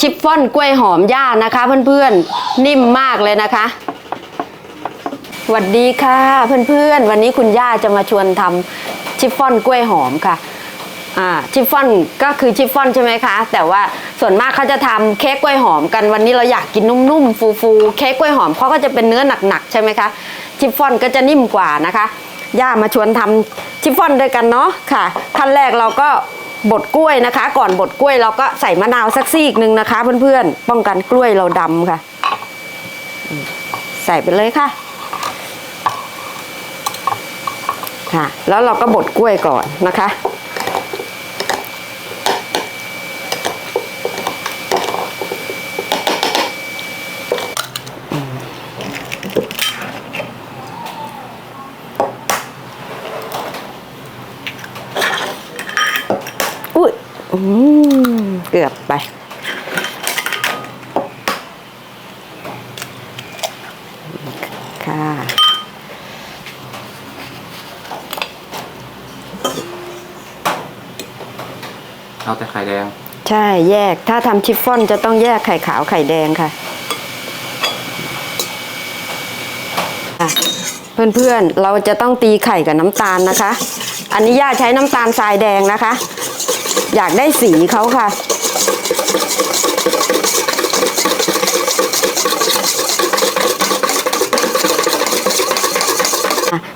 ชิฟฟ่อนกล้วยหอมย่านะคะ เพื่อนๆนิ่มมากเลยนะคะสวัสดีค่ะเพื่อนๆ วันนี้คุณย่าจะมาชวนทำชิฟฟ่อนกล้วยหอมค่ะชิฟฟ่อนก็คือชิฟฟ่อนใช่ไหมคะ แต่ว่าส่วนมากเขาจะทำเค้กกล้วยหอมกันวันนี้เราอยากกินนุ่มๆฟูๆเค้กกล้วยหอมเขาก็จะเป็นเนื้อหนักๆใช่ไหมคะชิฟฟ่อนก็จะนิ่มกว่านะคะย่ามาชวนทำชิฟฟ่อนด้วยกันเนาะค่ะขั้นแรกเราก็ บดกล้วยนะคะ ก่อนบดกล้วยเราก็ใส่มะนาวสักซีกหนึ่งนะคะ เพื่อนๆ ป้องกันกล้วยเราดำค่ะ ใส่ไปเลยค่ะ ค่ะ แล้วเราก็บดกล้วยก่อนนะคะ อุ้ยอืมเกือบไป ค่ะ เอาแต่ไข่แดง ใช่แยกถ้าทำชิฟฟ่อนจะต้องแยกไข่ขาวไข่แดงค่ะอะเพื่อนๆ เราจะต้องตีไข่กับน้ำตาลนะคะ อันนี้ย่าใช้น้ำตาลทรายแดงนะคะ อยากได้สีเขาค่ะ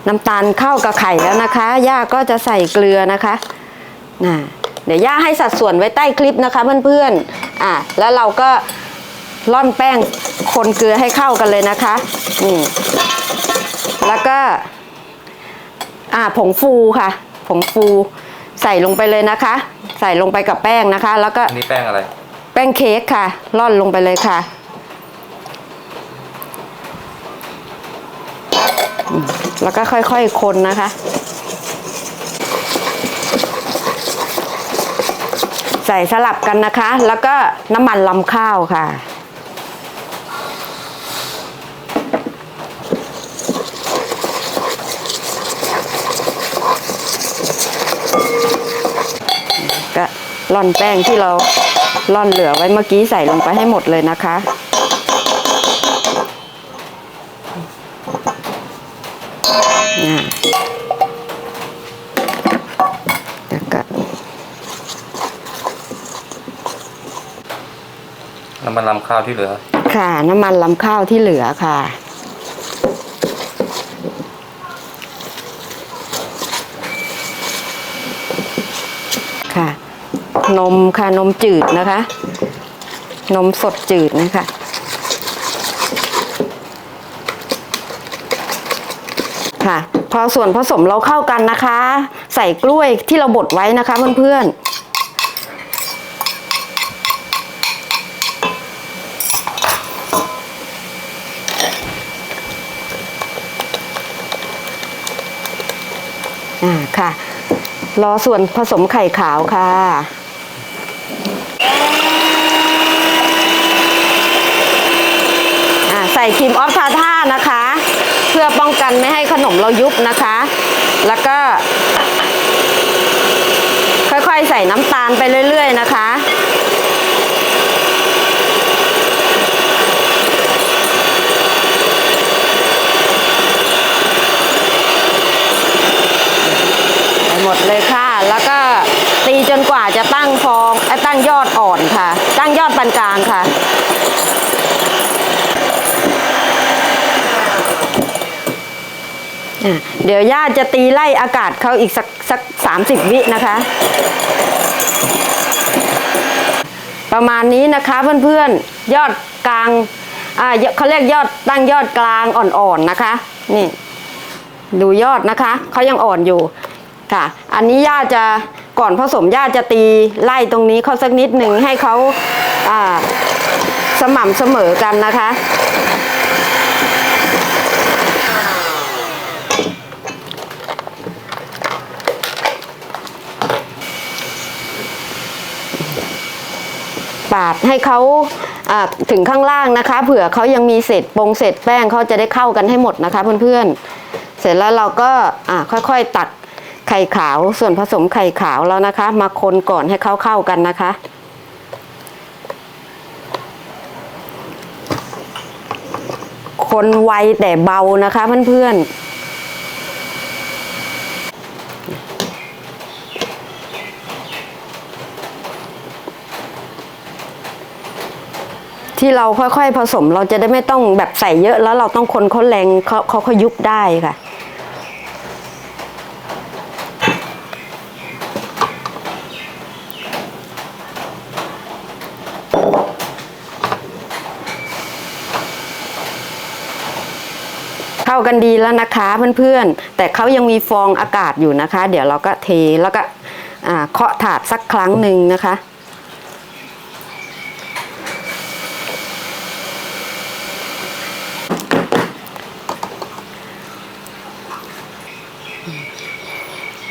น้ำตาลเข้ากับไข่แล้วนะคะ ย่าก็จะใส่เกลือนะคะน่ะเดี๋ยวย่าให้สัดส่วนไว้ใต้คลิปนะคะเพื่อนๆ อะแล้วเราก็ร่อนแป้งคนเกลือให้เข้ากันเลยนะคะนี่แล้วก็ อ่าผงฟูค่ะ ผงฟูใส่ลงไปเลยนะคะ ใส่ลงไปกับแป้งนะคะ แล้วก็อันนี้แป้งอะไร แป้งเค้กค่ะร่อนลงไปเลยค่ะอืมแล้วก็ค่อยๆคนนะคะ ใส่สลับกันนะคะ แล้วก็น้ำมันลำข้าวค่ะ ก็ร่อนแป้งที่เราร่อนเหลือไว้เมื่อกี้ใส่ลงไปให้หมดเลยนะคะอ่าแล้วก็น้ำมันลำข้าวที่เหลือ ค่ะ น้ำมันลำข้าวที่เหลือค่ะค่ะ นมค่ะนมจืดนะคะ นมสดจืดนะคะค่ะ พอส่วนผสมเราเข้ากันนะคะ ใส่กล้วยที่เราบดไว้นะคะเพื่อนๆอ่าค่ะ รอส่วนผสมไข่ขาวค่ะ อ่าใส่ครีมออฟทาท่านะคะ เพื่อป้องกันไม่ให้ขนมเรายุบนะคะ แล้วก็ ค่อยๆใส่น้ำตาลไปเรื่อย ๆ นะคะไปหมดเลยค่ะ แล้วก็ตีจนกว่าจะตั้งฟองเอ้ยตั้งยอดอ่อนค่ะ ตั้งยอดปานกลางค่ะ อะ เดี๋ยวย่าจะตีไล่อากาศเขาอีกสักสักสามสิบวินะคะ ประมาณนี้นะคะเพื่อนๆยอดกลางอ่าเขาเรียกยอดตั้งยอดกลางอ่อนๆนะคะ นี่ ดูยอดนะคะเขายังอ่อนอยู่ค่ะ อันนี้ย่าจะก่อนผสมย่าจะตีไล่ตรงนี้เขาสักนิดหนึ่งให้เขาอ่าสม่ำเสมอกันนะคะ ให้เขาถึงข้างล่างนะคะ เผื่อเขายังมีเศษปงเศษแป้งเขาจะได้เข้ากันให้หมดนะคะเพื่อนๆ เสร็จแล้วเราก็ค่อยๆตักไข่ขาวส่วนผสมไข่ขาวแล้วนะคะ มาคนก่อนให้เขาเข้ากันนะคะคนไวแต่เบานะคะเพื่อนๆ ที่เราค่อยๆผสมเราจะได้ไม่ต้องแบบใส่เยอะแล้วเราต้องคนเขาแรงเขาเขาขยุบได้ค่ะ เข้ากันดีแล้วนะคะเพื่อนๆ แต่เขายังมีฟองอากาศอยู่นะคะ เดี๋ยวเราก็เทแล้วก็เคาะถาดสักครั้งหนึ่งนะคะ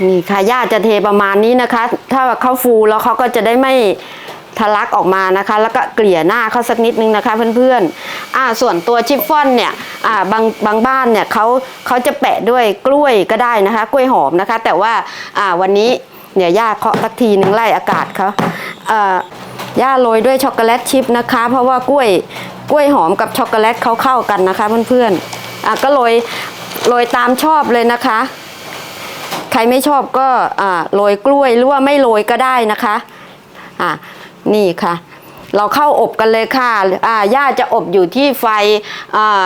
นี่ค่ะย่าจะเทประมาณนี้นะคะ ถ้าเขาฟูแล้วเขาก็จะได้ไม่ทะลักออกมานะคะ แล้วก็เกลี่ยหน้าเขาสักนิดนึงนะคะเพื่อนๆอ่าส่วนตัวชิฟฟ่อนเนี่ยอ่าบางบางบ้านเนี่ยเขาเขาจะแปะด้วยกล้วยก็ได้นะคะ กล้วยหอมนะคะ แต่ว่าอ่าวันนี้เดี๋ยวย่าเคาะสักทีหนึ่งไล่อากาศเขาอ่าย่าโรยด้วยช็อกโกแลตชิพนะคะ เพราะว่ากล้วยกล้วยหอมกับช็อกโกแลตเขาเข้ากันนะคะเพื่อนๆอ่าก็โรยโรยตามชอบเลยนะคะ ใครไม่ชอบก็โรยกล้วยหรือว่าไม่โรยก็ได้นะคะอ่านี่ค่ะ เราเข้าอบกันเลยค่ะอ่าย่าจะอบอยู่ที่ไฟอ่า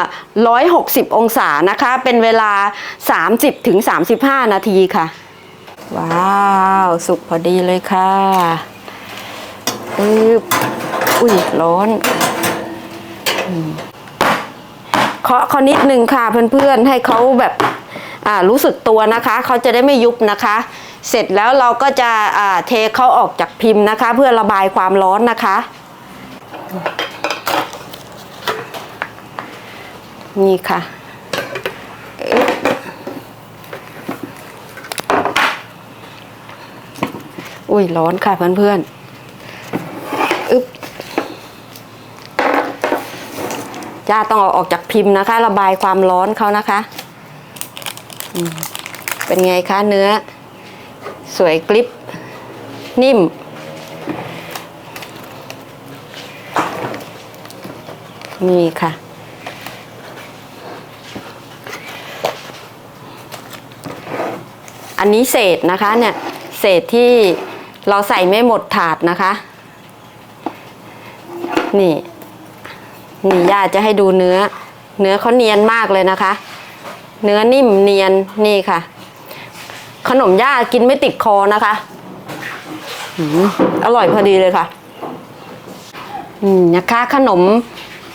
160 องศานะคะ เป็นเวลา 30ถึง35 นาทีค่ะ ว้าว สุกพอดีเลยค่ะปึ๊บอุ้ยร้อนเคาะเขานิดนึงค่ะเพื่อนๆ ให้เขาแบบ อ่ารู้สึกตัวนะคะเขาจะได้ไม่ยุบนะคะ เสร็จแล้วเราก็จะอ่าเทเขาออกจากพิมพ์นะคะ เพื่อระบายความร้อนนะคะ นี่ค่ะอึ๊บอุ้ยร้อนค่ะเพื่อนๆอึ๊บจ้าต้องเอาออกจากพิมพ์นะคะ ระบายความร้อนเขานะคะ เป็นไงคะเนื้อ สวยกริบนิ่ม นี่ค่ะ อันนี้เศษนะคะเนี่ย เศษที่เราใส่ไม่หมดถาดนะคะ นี่ นี่ย่าจะให้ดูเนื้อ เนื้อเขาเนียนมากเลยนะคะ เนื้อนิ่มเนียนนี่ค่ะ ขนมย่ากินไม่ติดคอนะคะอร่อยพอดีเลยค่ะนะคะ ขนม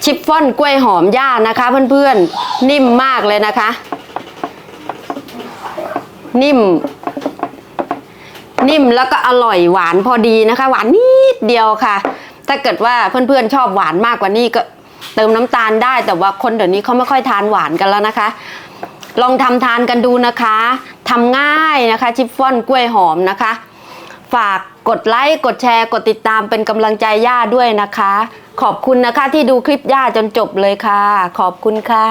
ชิฟฟ่อนกล้วยหอมย่านะคะ เพื่อนๆ นิ่มมากเลยนะคะ นิ่ม นิ่มแล้วก็อร่อยหวานพอดีนะคะ หวานนิดเดียวค่ะ ถ้าเกิดว่าเพื่อนๆชอบหวานมากกว่านี้ก็เติมน้ำตาลได้แต่ว่าคนเดี๋ยวนี้เขาไม่ค่อยทานหวานกันแล้วนะคะ ลองทำทานกันดูนะคะทำง่ายนะคะ ชิฟฟ่อนกล้วยหอมนะคะ ฝากกดไลค์กดแชร์ กดติดตามเป็นกำลังใจย่าด้วยนะคะ ขอบคุณนะคะที่ดูคลิปย่าจนจบเลยค่ะ ขอบคุณค่ะ